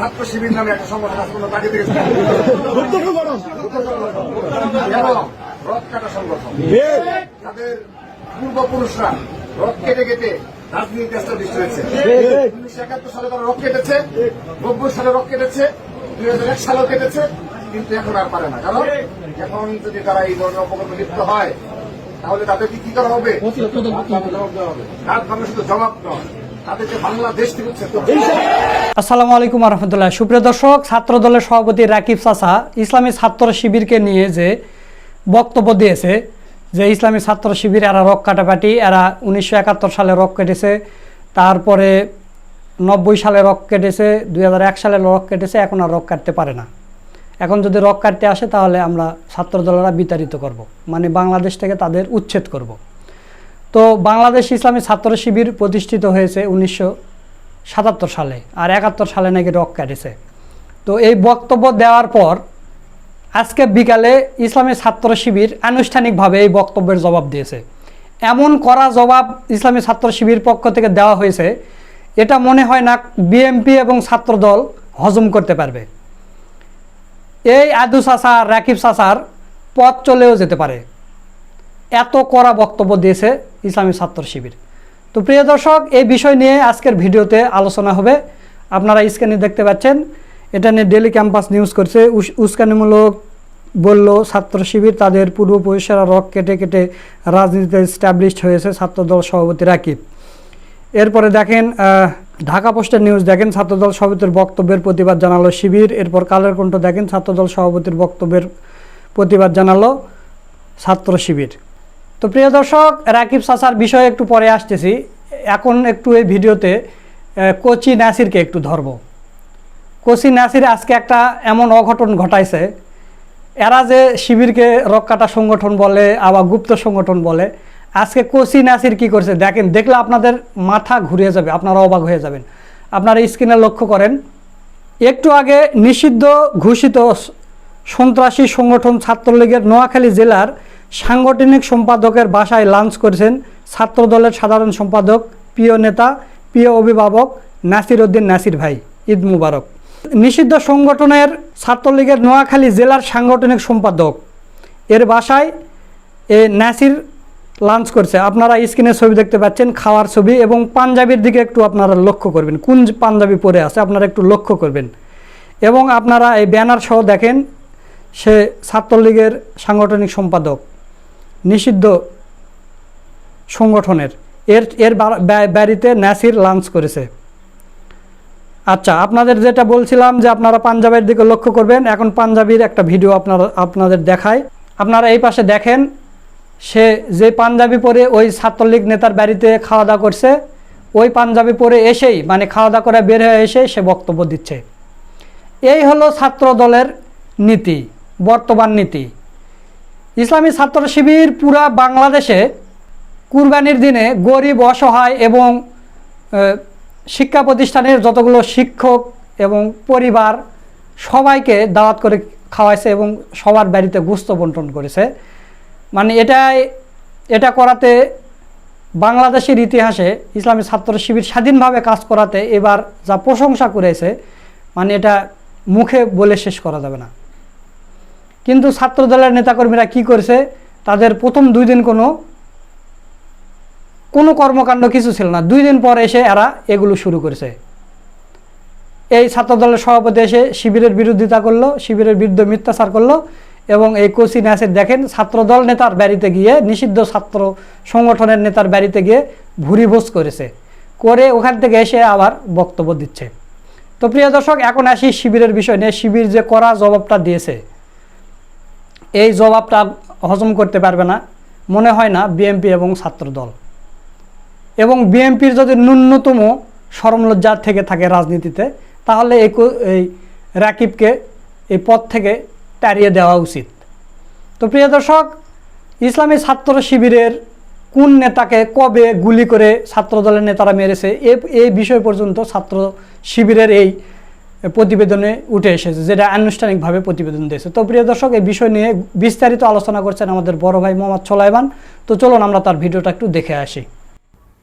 ছাত্র শিবির নামে একটা সংগঠন আছে তাকে দেখেছ? রথ তাদের পূর্বপুরুষরা রথ কেটে কেটে রাজনীতি এস্টাবলিশ হয়েছে। উনিশশো একাত্তর সালে তারা রক কেটেছে, নব্বই সালে রক কেটেছে, দুই হাজার এক সালেও কেটেছে, কিন্তু এখন আর পারে না। কারণ এখন যদি তারা এই ধরনের অপকর্মে লিপ্ত হয়, তাহলে তাদেরকে কি করা হবে? রাত ভাঙা শুধু জবাব নয় আসসালামু আলাইকুম রহমতুল্লাহ সুপ্রিয় দর্শক ছাত্র দলের সভাপতি রাকিব চাচা ইসলামী ছাত্র শিবিরকে নিয়ে যে বক্তব্য দিয়েছে, যে ইসলামী ছাত্র শিবির এরা রক কাটাকাটি, এরা উনিশশো একাত্তর সালে রক কেটেছে, তারপরে নব্বই সালে রক কেটেছে, দুই হাজার এক সালে রক কেটেছে, এখন আর রক কাটতে পারে না। এখন যদি রক কাটতে আসে, তাহলে আমরা ছাত্র দলেরা বিতাড়িত করব মানে বাংলাদেশ থেকে তাদের উচ্ছেদ করব। তো বাংলাদেশ ইসলামী ছাত্র শিবির প্রতিষ্ঠিত হয়েছে উনিশশো সাতাত্তর সালে আর একাত্তর সালে নাকি রক কাটেছে। তো এই বক্তব্য দেওয়ার পর আজকে বিকালে ইসলামী ছাত্র শিবির আনুষ্ঠানিকভাবে এই বক্তব্যের জবাব দিয়েছে। এমন করা জবাব ইসলামী ছাত্র শিবির পক্ষ থেকে দেওয়া হয়েছে, এটা মনে হয় না বিএমপি এবং ছাত্রদল হজম করতে পারবে। এই আদু চাচা, রাকিব সাসার পথ চলেও যেতে পারে। এত কড়া বক্তব্য দিয়েছে ইসলামী ছাত্র শিবির। তো প্রিয় দর্শক, এই বিষয় নিয়ে আজকের ভিডিওতে আলোচনা হবে। আপনারা স্ক্রিনে দেখতে পাচ্ছেন, এটা নিয়ে ডেলি ক্যাম্পাস নিউজ করছে। উস- উস্কানিমূলক বলল, ছাত্র শিবির তাদের পূর্বপুরুষেরা রক কেটে কেটে রাজনীতিতে স্ট্যাবলিশড হয়েছে ছাত্রদল সভাপতি রাকিব এরপরে দেখেন ঢাকা পোস্টের নিউজ দেখেন, ছাত্রদল সভাপতির বক্তব্যের প্রতিবাদ জানালো শিবির। এরপর কালের কণ্ঠ দেখেন, ছাত্রদল সভাপতির বক্তব্যের প্রতিবাদ জানালো ছাত্র শিবির। তো প্রিয় দর্শক, রাকিব সাসার বিষয়ে একটু পরে আসতেছি। এখন একটু এই ভিডিওতে কোচি নাসিরকে একটু ধরব। কোচি নাসির আজকে একটা এমন অঘটন ঘটাইছে। এরা যে শিবিরকে রক্ষাটা সংগঠন বলে, আবার গুপ্ত সংগঠন বলে, আজকে কোচি নাসির কি করছে? দেখেন, দেখলে আপনাদের মাথা ঘুরিয়ে যাবে, আপনারা অবাক হয়ে যাবেন। আপনারা স্ক্রিনে লক্ষ্য করেন, একটু আগে নিষিদ্ধ ঘোষিত সন্ত্রাসী সংগঠন ছাত্রলীগের নোয়াখালী জেলার সাংগঠনিক সম্পাদকের বাসায় লাঞ্চ করেছেন ছাত্রদলের সাধারণ সম্পাদক, প্রিয় নেতা, প্রিয় অভিভাবক নাসির উদ্দিন নাসির ভাই। ঈদ মুবারক। নিষিদ্ধ সংগঠনের ছাত্রলীগের নোয়াখালী জেলার সাংগঠনিক সম্পাদক। এর বাসায় এ নাসির লাঞ্চ করছে। আপনারা স্ক্রিনে ছবি দেখতে পাচ্ছেন, খাওয়ার ছবি এবং পাঞ্জাবির দিকে একটু আপনারা লক্ষ্য করবেন। কোন পাঞ্জাবি পরে আছে, আপনারা একটু লক্ষ্য করবেন। এবং আপনারা এই ব্যানার সহ দেখেন, সে ছাত্রলীগের সাংগঠনিক সম্পাদক। নিষিদ্ধ সংগঠনের। এর এর বাড়িতে নাসির লাঞ্চ করেছে। আচ্ছা আপনাদের যেটা বলছিলাম যে আপনারা পাঞ্জাবের দিকে লক্ষ্য করবেন, এখন পাঞ্জাবির একটা ভিডিও আপনারা, আপনাদের দেখায়। আপনারা এই পাশে দেখেন, সে যে পাঞ্জাবি পরে ওই ছাত্রলীগ নেতার বাড়িতে খাওয়া দাওয়া করছে, ওই পাঞ্জাবি পরে এসেই মানে খাওয়া দাওয়া করে বের হয়ে এসে সে বক্তব্য দিচ্ছে। এই হলো ছাত্র দলের নীতি, বর্তমান নীতি। ইসলামী ছাত্র শিবির পুরা বাংলাদেশে কুরবানির দিনে গরিব, অসহায় এবং শিক্ষা প্রতিষ্ঠানের যতগুলো শিক্ষক এবং পরিবার সবাইকে দাওয়াত করে খাওয়াইছে এবং সবার বাড়িতে গুস্ত বন্টন করেছে। মানে এটাই, এটা করাতে বাংলাদেশের ইতিহাসে ইসলামী ছাত্র শিবির স্বাধীনভাবে কাজ করাতে এবার যা প্রশংসা করেছে মানে এটা মুখে বলে শেষ করা যাবে না। কিন্তু ছাত্র দলের নেতাকর্মীরা কি করেছে? তাদের প্রথম দুই দিন কোনো কোনো কর্মকাণ্ড কিছু ছিল না। দুই দিন পর এসে এরা এগুলো শুরু করেছে। এই ছাত্র দলের সভাপতি এসে শিবিরের বিরোধিতা করল, শিবিরের বিরুদ্ধে মিথ্যাচার করল এবং এই কোচি ন্যাসের দেখেন, ছাত্রদল নেতার বাড়িতে গিয়ে, নিষিদ্ধ ছাত্র সংগঠনের নেতার বাড়িতে গিয়ে ভুরিভোজ করেছে। করে ওখান থেকে এসে আবার বক্তব্য দিচ্ছে। তো প্রিয় দর্শক, এখন আসি শিবিরের বিষয় নিয়ে। শিবির যে করা জবাবটা দিয়েছে এই জবাবটা হজম করতে পারবে না। মনে হয় না বিএনপি এবং ছাত্রদল এবং বিএনপির যদি ন্যূনতম সরমলজ্জা থেকে থাকে রাজনীতিতে, তাহলে এই এই রাকিবকে এই পদ থেকে তাড়িয়ে দেওয়া উচিত। তো প্রিয় দর্শক, ইসলামী ছাত্র শিবিরের কোন নেতাকে কবে গুলি করে ছাত্রদলের নেতারা মেরেছে, এ এই বিষয় পর্যন্ত ছাত্র শিবিরের এই প্রতিবেদনে উঠে এসেছে, যেটা আনুষ্ঠানিকভাবে প্রতিবেদন দিয়েছে। তো প্রিয় দর্শক, এই বিষয় নিয়ে বিস্তারিত আলোচনা করছেন আমাদের বড় ভাই মোহাম্মদ সোলাইমান। তো চলুন আমরা তার ভিডিওটা একটু দেখে আসি।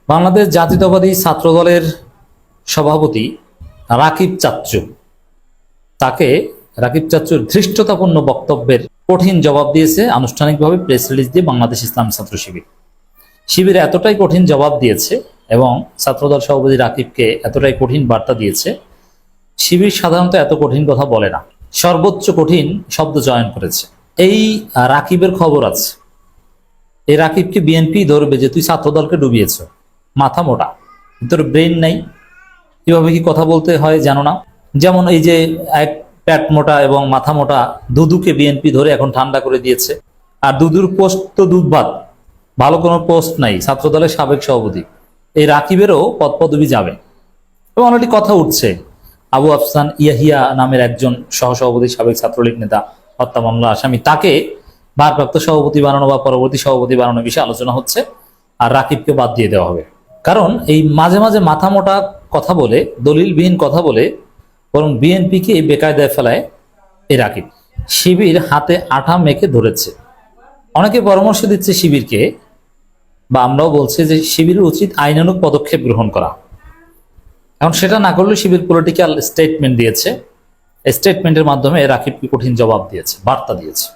বাংলাদেশ জাতীয়তাবাদী ছাত্র দলের সভাপতি রাকিব চাচ্চু। তাকে রাকিব চাচ্চুর ধৃষ্টতাপূর্ণ বক্তব্যের কঠিন জবাব দিয়েছে, আনুষ্ঠানিকভাবে প্রেস রিলিজ দিয়ে বাংলাদেশ ইসলাম ছাত্র শিবির। শিবির এতটাই কঠিন জবাব দিয়েছে এবং ছাত্রদল সভাপতি রাকিবকে এতটাই কঠিন বার্তা দিয়েছে শিবির সাধারণত এত কঠিন কথা বলে না। সর্বোচ্চ কঠিন শব্দ চয়ন করেছে। এই রাকিবের খবর আছে। এই রাকিবকে বিএনপি ধরবে যে তুই ছাত্রদলকে ডুবিয়েছ। মাথা মোটা। তোর ব্রেন নাই। কীভাবে কি কথা বলতে হয় জানো না? যেমন এই যে এক প্যাট মোটা এবং মাথা মোটা দুদুকে বিএনপি ধরে এখন ঠান্ডা করে দিয়েছে। আর দুদুর পোস্ট তো দুধ ভাত ভালো কোনো পোস্ট নাই। ছাত্রদলের সাবেক সভাপতি। এই রাকিবেরও পদ পদবি যাবে। এবং অলরেডি কথা উঠছে। আবু আফসান ইয়াহিয়া নামের একজন সহসভাপতি, সাবেক ছাত্রলীগ নেতা হত্যা মামলা আসামি। তাকে ভারপ্রাপ্ত সভাপতি বানানো বা পরবর্তী সভাপতি বানানোর বিষয়ে আলোচনা হচ্ছে আর রাকিবকে বাদ দিয়ে দেওয়া হবে। কারণ এই মাঝে মাঝে মাথা মোটা কথা বলে, দলিলবিহীন কথা বলে, বরং বিএনপিকে বেকায়দায় ফেলায় এই রাকিব। শিবির হাতে আঠা মেখে ধরেছে। অনেকে পরামর্শ দিচ্ছে শিবিরকে, বা আমরাও বলছি যে শিবিরের উচিত আইনানুক পদক্ষেপ গ্রহণ করা। এখন সেটা না করলে শিবির পলিটিক্যাল স্টেটমেন্ট দিয়েছে। স্টেটমেন্টের মাধ্যমে রাকিবকে কঠিন জবাব দিয়েছে, বার্তা দিয়েছে।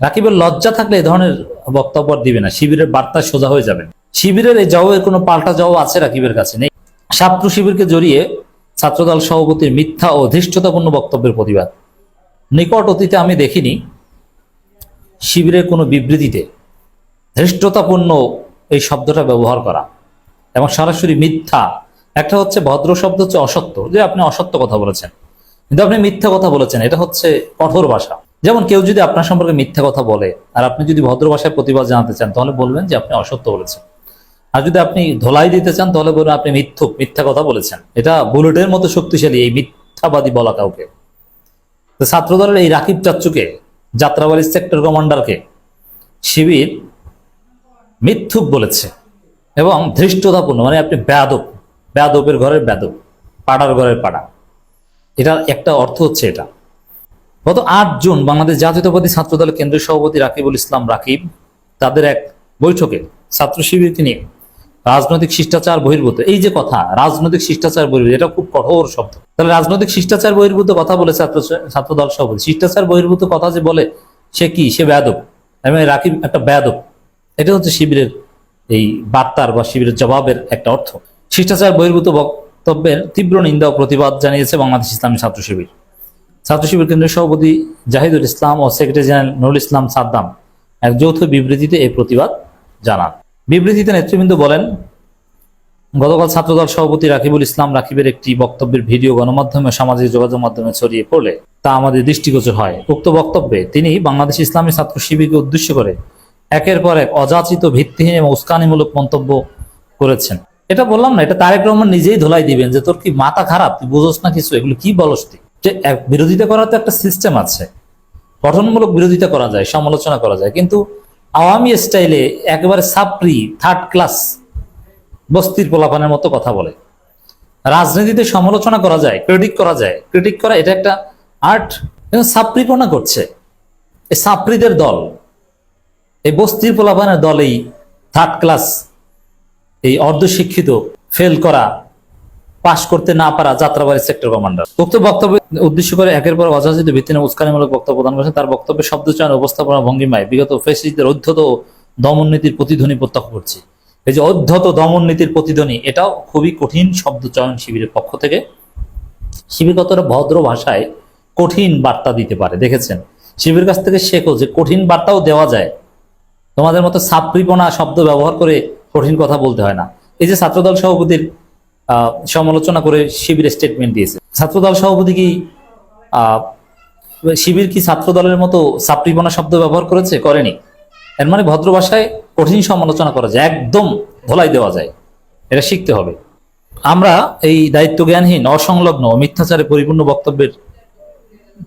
রাকিবের লজ্জা থাকলে এই ধরনের বক্তব্য দিবে না। শিবিরের বার্তা সোজা হয়ে যাবে। শিবিরের এই জবাবের কোনো পাল্টা জবাব আছে রাকিবের কাছে? নেই। ছাত্র শিবিরকে জড়িয়ে ছাত্রদল সভাপতির মিথ্যা ও ধৃষ্টতাপূর্ণ বক্তব্যের প্রতিবাদ। নিকট অতীতে আমি দেখিনি শিবিরের কোনো বিবৃতিতে ধৃষ্টতাপূর্ণ এই শব্দটা ব্যবহার করা। এবং সরাসরি মিথ্যা একটা হচ্ছে ভদ্র শব্দ হচ্ছে অসত্য, যে আপনি অসত্য কথা বলেছেন। কিন্তু আপনি মিথ্যা কথা বলেছেন, এটা হচ্ছে কঠোর ভাষা। যেমন কেউ যদি আপনার সম্পর্কে মিথ্যা কথা বলে, আর আপনি যদি ভদ্র ভাষায় প্রতিবাদ জানাতে চান, তাহলে বলবেন যে আপনি অসত্য বলেছেন। আর যদি আপনি ধোলাই দিতে চান, তাহলে বলবেন আপনি মিথ্যুক, মিথ্যা কথা বলেছেন। এটা বুলেটের মতো শক্তিশালী এই মিথ্যাবাদী বলা কাউকে। তো ছাত্রদলের এই রাকিব চাচ্চুকে, যাত্রাবাড়ি সেক্টর কমান্ডারকে, শিবির মিথ্যুক বলেছে এবং ধৃষ্টতাপূর্ণ মানে আপনি ব্যাদব। ব্যাদবের ঘরের ব্যাদব, পাড়ার ঘরের পাড়া। এটার একটা অর্থ হচ্ছে এটা। গত আট জুন বাংলাদেশ জাতীয়তাবাদী দলের কেন্দ্রীয় সভাপতি রাকিবুল ইসলাম রাকিব তাদের এক বৈঠকে ছাত্র শিবির তিনি রাজনৈতিক শিষ্টাচার বহির্ভূত। এই যে কথা, রাজনৈতিক শিষ্টাচার বহির্ভূত, এটা খুব কঠোর শব্দ। তাহলে রাজনৈতিক শিষ্টাচার বহির্ভূত কথা বলে ছাত্র ছাত্র দল সভাপতি, শিষ্টাচার বহির্ভূত কথা যে বলে, সে কি? সে ব্যাদব। এবং এই রাকিব একটা ব্যাদব। এটা হচ্ছে শিবিরের এই বার্তার বা শিবিরের জবাবের একটা অর্থ। শিষ্টাচার বহির্ভূত বক্তব্যের তীব্র নিন্দা ও প্রতিবাদ জানিয়েছে বাংলাদেশ ইসলামী ছাত্র শিবির। ছাত্র শিবির কেন্দ্রের সভাপতি জাহিদুল ইসলাম ও সেক্রেটারি জেনারেল নুরুল ইসলাম সাদ্দাম এক যৌথ বিবৃতিতে এই প্রতিবাদ জানান। বিবৃতিতে নেতৃবৃন্দ বলেন, গতকাল ছাত্রদল সভাপতি রাকিবুল ইসলাম রাকিবের একটি বক্তব্যের ভিডিও গণমাধ্যমে সামাজিক যোগাযোগ মাধ্যমে ছড়িয়ে পড়লে তা আমাদের দৃষ্টিগোচর হয়। উক্ত বক্তব্যে তিনি বাংলাদেশ ইসলামী ছাত্র শিবিরকে উদ্দেশ্য করে একের পর এক অযাচিত, ভিত্তিহীন এবং উস্কানিমূলক মন্তব্য করেছেন। এটা বললাম না, এটা তারেক রহমান নিজেই ধোলাই দিবেন যে তোর কি মাথা খারাপ? তুই বুঝোস না কিছু? এগুলো কি বলস তুই? বিরোধিতা করার তো একটা সিস্টেম আছে। গঠনমূলক বিরোধিতা করা যায়, সমালোচনা করা যায়। কিন্তু আওয়ামী স্টাইলে একেবারে সাপ্রি থার্ড ক্লাস বস্তির পোলাপানের মতো কথা বলে। রাজনীতিতে সমালোচনা করা যায় ক্রিটিক করা যায়। ক্রিটিক করা, এটা একটা আর্ট সাপ্রিপনা করছে। এই সাপ্রিদের দল, এই বস্তির পোলাপানের দল এই থার্ড ক্লাস এই অর্ধশিক্ষিত ফেল করা পাশ করতে না পারা যাত্রাবাড়ি সেক্টর কমান্ডার উক্ত বক্তব্য উদ্দেশ্য করে একের পর অযাচিত ভিত্তিতে উস্কানিমূলক বক্তব্য প্রদান করেছেন। তার বক্তব্যে শব্দ চয়ন, উপস্থাপনা, ভঙ্গিমায় বিগত ফেসিসদের অধ্যত ও দমন নীতির প্রতিধ্বনি প্রত্যক্ষ করছি। এই যে অধ্যত দমন নীতির প্রতিধ্বনি, এটাও খুবই কঠিন শব্দ চয়ন শিবিরের পক্ষ থেকে। শিবির কতটা ভদ্র ভাষায় কঠিন বার্তা দিতে পারে। দেখেছেন শিবির কাছ থেকে শেখো যে কঠিন বার্তাও দেওয়া যায়। তোমাদের মতো সাপ্রিপনা শব্দ ব্যবহার করে কঠিন কথা বলতে হয় না। এই যে ছাত্রদল সভাপতির সমালোচনা করে শিবির স্টেটমেন্ট দিয়েছে। ছাত্রদল সভাপতি কি শিবির কি ছাত্রদলের মতো সাপ্রিপনা শব্দ ব্যবহার করেছে? করেনি। এর মানে ভদ্র ভাষায় কঠিন সমালোচনা করা যায়, একদম ধোলাই দেওয়া যায়। এটা শিখতে হবে। আমরা এই দায়িত্ব জ্ঞানহীন অসংলগ্ন, মিথ্যাচারে পরিপূর্ণ বক্তব্যের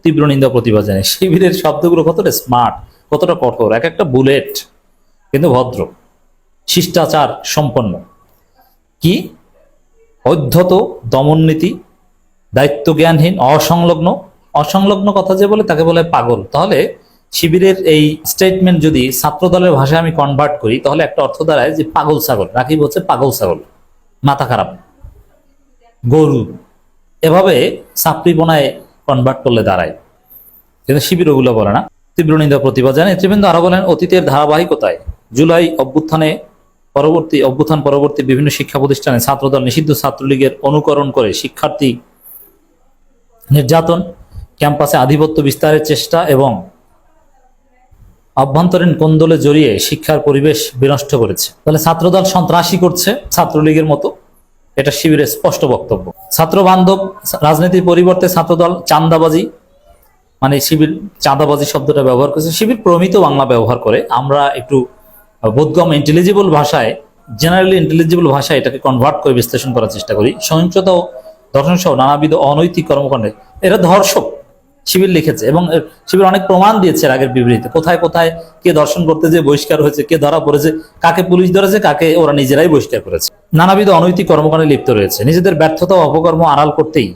তীব্র নিন্দা প্রতিবাদ জানাই। শিবিরের শব্দগুলো কতটা স্মার্ট কতটা কঠোর, এক একটা বুলেট কিন্তু ভদ্র। শিষ্টাচার সম্পন্ন। কি? অধ্যত দমননীতি দায়িত্ব জ্ঞানহীন অসংলগ্ন। অসংলগ্ন কথা যে বলে তাকে বলে পাগল। তাহলে শিবিরের এই স্টেটমেন্ট যদি ছাত্র দলের ভাষায় আমি কনভার্ট করি, তাহলে একটা অর্থ দাঁড়ায় যে পাগল ছাগল। রাকিব হচ্ছে পাগল ছাগল। মাথা খারাপ। গরু। এভাবে বোনায় কনভার্ট করলে দাঁড়ায়। কিন্তু শিবির ওগুলো বলে না। তীব্র নিন্দা প্রতিবাদ জানায়। নেতৃবৃন্দ আরও বলেন, অতীতের ধারাবাহিকতায় জুলাই অভ্যুত্থানে পরবর্তী অভ্যুত্থান, পরবর্তী বিভিন্ন শিক্ষা প্রতিষ্ঠানে ছাত্রদল নিষিদ্ধ ছাত্রলীগের অনুকরণ করে শিক্ষার্থী নির্যাতন, ক্যাম্পাসে আধিপত্য বিস্তারের চেষ্টা এবং অভ্যন্তরীণ কোন্দলে জড়িয়ে শিক্ষার পরিবেশ বিনষ্ট করেছে। তাহলে ছাত্রদল সন্ত্রাসী করছে ছাত্রলীগের মতো? এটা শিবিরের স্পষ্ট বক্তব্য। ছাত্র বান্ধব রাজনীতির পরিবর্তে ছাত্রদল চান্দাবাজি মানে শিবির চাঁদাবাজি শব্দটা ব্যবহার করেছে। শিবির প্রমিত বাংলা ব্যবহার করে। আমরা একটু বোধগম ইন্টেলিজিবল ভাষায় জেনারেলি ইন্টেলিজিবল ভাষায় এটাকে কনভার্ট করে বিশ্লেষণ করার চেষ্টা করি। সহিংসতা ও দর্শন সহ নানাবিধ অনৈতিক কর্মকাণ্ডে। এরা ধর্ষক, শিবির লিখেছে এবং শিবির অনেক প্রমাণ দিয়েছে আগের বিবৃতিতে। কোথায় কোথায় কে দর্শন করতে যে বহিষ্কার হয়েছে, কে ধরা পড়েছে, কাকে পুলিশ ধরেছে, কাকে ওরা নিজেরাই বহিষ্কার করেছে। নানাবিধ অনৈতিক কর্মকাণ্ডে লিপ্ত রয়েছে। নিজেদের ব্যর্থতা ও অপকর্ম আড়াল করতেই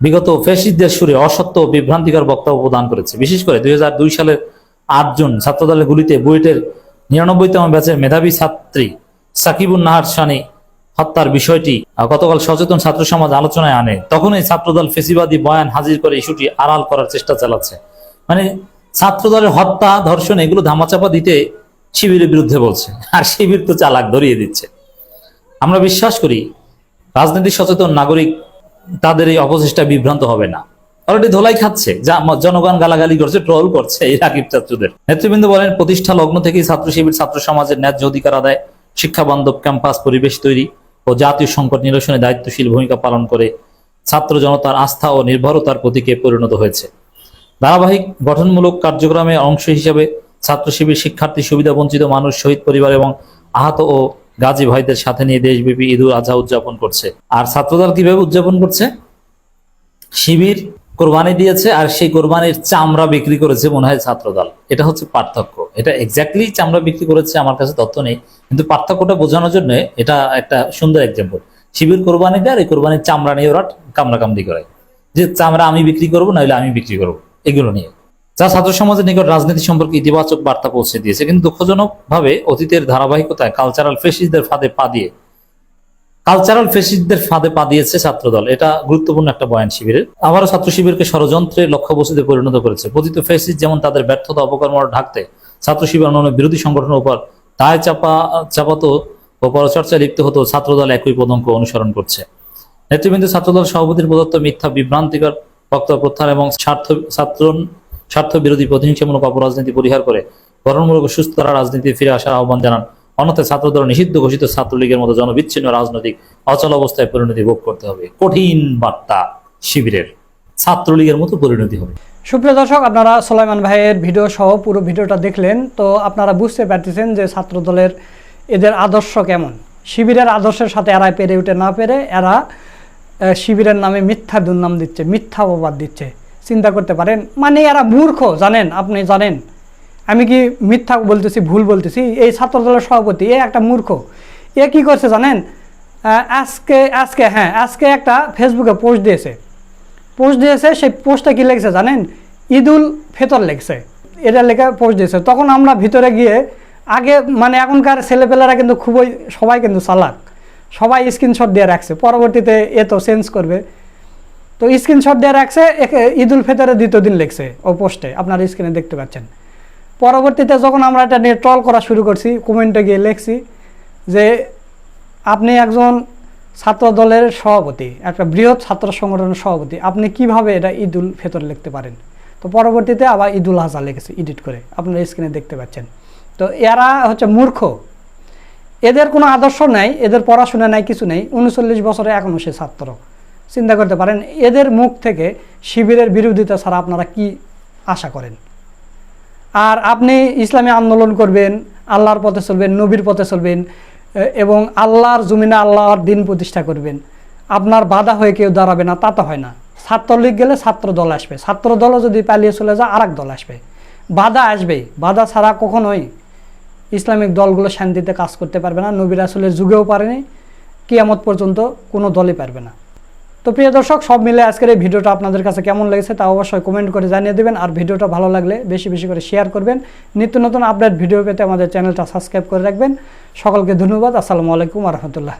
বিগত ফেসিসদের সুরে অসত্য বিভ্রান্তিকর বক্তব্য প্রদান করেছে। বিশেষ করে দুই হাজার দুই সালের আট জুন ছাত্রদলের গুলিতে বুয়েটের নিরানব্বইতম ব্যাচের মেধাবী ছাত্রী সাকিবুন নাহার সানি হত্যার বিষয়টি গতকাল সচেতন ছাত্র সমাজ আলোচনায় আনে। তখনই ছাত্রদল ফেসিবাদী বয়ান হাজির করে ইস্যুটি আড়াল করার চেষ্টা চালাচ্ছে। মানে ছাত্রদলের হত্যা, ধর্ষণ এগুলো ধামাচাপা দিতে শিবিরের বিরুদ্ধে বলছে। আর শিবির তো চালাক ধরিয়ে দিচ্ছে। আমরা বিশ্বাস করি রাজনীতি সচেতন নাগরিক তাদের এই অপচেষ্টা বিভ্রান্ত হবে না। অলরেডি ধোলাই খাচ্ছে। যা জনগণ গালাগালি করছে ট্রোল করছে এই রাকিব ছাত্রদের নেতৃবৃন্দ বলেন, প্রতিষ্ঠা লগ্ন থেকেই ছাত্র শিবির ছাত্র সমাজের ন্যায্য অধিকার আদায়, শিক্ষা বান্ধব ক্যাম্পাস, পরিবেশ তৈরি ও জাতীয় সংকট নিরসনে দায়িত্বশীল ভূমিকা পালন করে ছাত্র জনতার আস্থা ও নির্ভরতার প্রতীকে পরিণত হয়েছে। ধারাবাহিক গঠনমূলক কার্যক্রমে অংশ হিসেবে ছাত্র শিবির শিক্ষার্থী, সুবিধা বঞ্চিত মানুষ, শহীদ পরিবার এবং আহত ও গাজী ভাইদের সাথে নিয়ে দেশব্যাপী ঈদ উল আজহা উদযাপন করছে। আর ছাত্রদল কীভাবে উদযাপন করছে? শিবির কোরবানি দিয়েছে আর সেই কোরবানির চামড়া বিক্রি করেছে মনে হয় ছাত্রদল। এটা হচ্ছে পার্থক্য। এটা এক্স্যাক্টলি চামড়া বিক্রি করেছে আমার কাছে তথ্য নেই, কিন্তু পার্থক্যটা বোঝানোর জন্য এটা একটা সুন্দর এক্সাম্পল শিবির কোরবানি দেয় আর এই কোরবানির চামড়া নিয়ে ওরা কামড়াকামড়ি করে। যে চামড়া আমি বিক্রি করব নইলে আমি বিক্রি করব, এগুলো নিয়ে। যা ছাত্র সমাজের নিকট রাজনীতি সম্পর্কে ইতিবাচক বার্তা পৌঁছে দিয়েছে, কিন্তু দুঃখজনক ভাবে অতীতের ধারাবাহিকতায় কালচারাল ফেসিসদের ফাঁদে পা দিয়ে কালচারাল ফেসিসদের ফাঁদে পা দিয়েছে ছাত্রদল। এটা গুরুত্বপূর্ণ একটা বয়ান শিবিরের। আবারও ছাত্র শিবিরকে ষড়যন্ত্রের লক্ষ্যবস্তুতে পরিণত করেছে। পতিত ফেসিস যেমন তাদের ব্যর্থতা অপকর্ম ঢাকতে ছাত্র শিবির অন্যান্য বিরোধী সংগঠনের উপর দায় চাপা, চাপাতো ও পরচর্চায় লিপ্ত হতো ছাত্রদল একই পদঙ্ক অনুসরণ করছে। নেতৃবৃন্দ ছাত্রদল সভাপতির প্রদত্ত মিথ্যা বিভ্রান্তিকর বক্তব্য প্রত্যাহার এবং স্বার্থ ছাত্র স্বার্থ বিরোধী প্রতিহিংসামূলক অপরাজনীতি পরিহার করে গঠনমূলক সুস্থ রাজনীতি ফিরে আসার আহ্বান জানান অন্যথায় ছাত্রদল নিষিদ্ধ ঘোষিত ছাত্রলীগের মতো জনবিচ্ছিন্ন রাজনৈতিক অচল অবস্থায় পরিণতি ভোগ করতে হবে। কঠিন বার্তা শিবিরের। ছাত্রলীগের মতো পরিণতি হবে। সুপ্রিয় দর্শক, আপনারা সোলাইমান ভাইয়ের ভিডিও সহ পুরো ভিডিওটা দেখলেন, তো আপনারা বুঝতে পারতেছেন যে ছাত্র দলের এদের আদর্শ কেমন। শিবিরের আদর্শের সাথে এরা পেরে উঠে না পেরে এরা শিবিরের নামে মিথ্যা দুর্নাম দিচ্ছে, মিথ্যা অপবাদ দিচ্ছে। চিন্তা করতে পারেন মানে এরা মূর্খ, জানেন, আপনি জানেন। আমি কি মিথ্যা বলতেছি, ভুল বলতেছি? এই ছাত্র দলের সভাপতি, এ একটা মূর্খ। এ কি করছে জানেন? আজকে আজকে হ্যাঁ আজকে একটা ফেসবুকে পোস্ট দিয়েছে। পোস্ট দিয়েছে, সেই পোস্টটা কি লিখছে জানেন? ঈদুল ফেতর লিখছে। এটা লেখা পোস্ট দিয়েছে। তখন আমরা ভিতরে গিয়ে, আগে মানে এখনকার ছেলেপেলেরা কিন্তু খুবই, সবাই কিন্তু চালাক। সবাই স্ক্রিনশট দিয়ে রাখছে। পরবর্তীতে এ তো চেঞ্জ করবে। তো স্ক্রিনশট দিয়ে রাখছে ঈদুল ফেতরের দ্বিতীয় দিন লেখছে ও পোস্টে। আপনার স্ক্রিনে দেখতে পাচ্ছেন। পরবর্তীতে যখন আমরা এটা নিয়ে ট্রল করা শুরু করছি কমেন্টে গিয়ে লিখছি যে আপনি একজন ছাত্র দলের সভাপতি, একটা বৃহৎ ছাত্র সংগঠনের সভাপতি, আপনি কীভাবে এটা ঈদুল ফেতর লিখতে পারেন? তো পরবর্তীতে আবার ঈদুল আজহা লিখেছে এডিট করে, আপনারা স্ক্রিনে দেখতে পাচ্ছেন। তো এরা হচ্ছে মূর্খ। এদের কোনো আদর্শ নাই, এদের পড়াশোনা নাই, কিছু নেই, উনচল্লিশ বছরে এখনও সে ছাত্র। চিন্তা করতে পারেন, এদের মুখ থেকে শিবিরের বিরোধিতা ছাড়া আপনারা কি আশা করেন? আর আপনি ইসলামী আন্দোলন করবেন, আল্লাহর পথে চলবেন, নবীর পথে চলবেন এবং আল্লাহর জমিনে আল্লাহর দিন প্রতিষ্ঠা করবেন। আপনার বাধা হয়ে কেউ দাঁড়াবে না, তা তো হয় না। ছাত্রলীগ গেলে ছাত্র দল আসবে। ছাত্র দলও যদি পালিয়ে চলে যায় আর দল আসবে। বাধা আসবে। বাধা ছাড়া কখনোই ইসলামিক দলগুলো শান্তিতে কাজ করতে পারবে না। নবীর আসলের যুগেও পারেনি। কিয়ামত পর্যন্ত কোনো দলই পারবে না। তো প্রিয় দর্শক, সব মিলে আজকের এই ভিডিওটা আপনাদের কাছে কেমন লেগেছে তা অবশ্যই কমেন্ট করে জানিয়ে দেবেন। আর ভিডিওটা ভালো লাগলে বেশি বেশি করে শেয়ার করবেন। নিত্য নতুন আপডেট ভিডিও পেতে আমাদের চ্যানেলটা সাবস্ক্রাইব করে রাখবেন। সকলকে ধন্যবাদ। আসসালামু আলাইকুম রহমতুল্লাহ।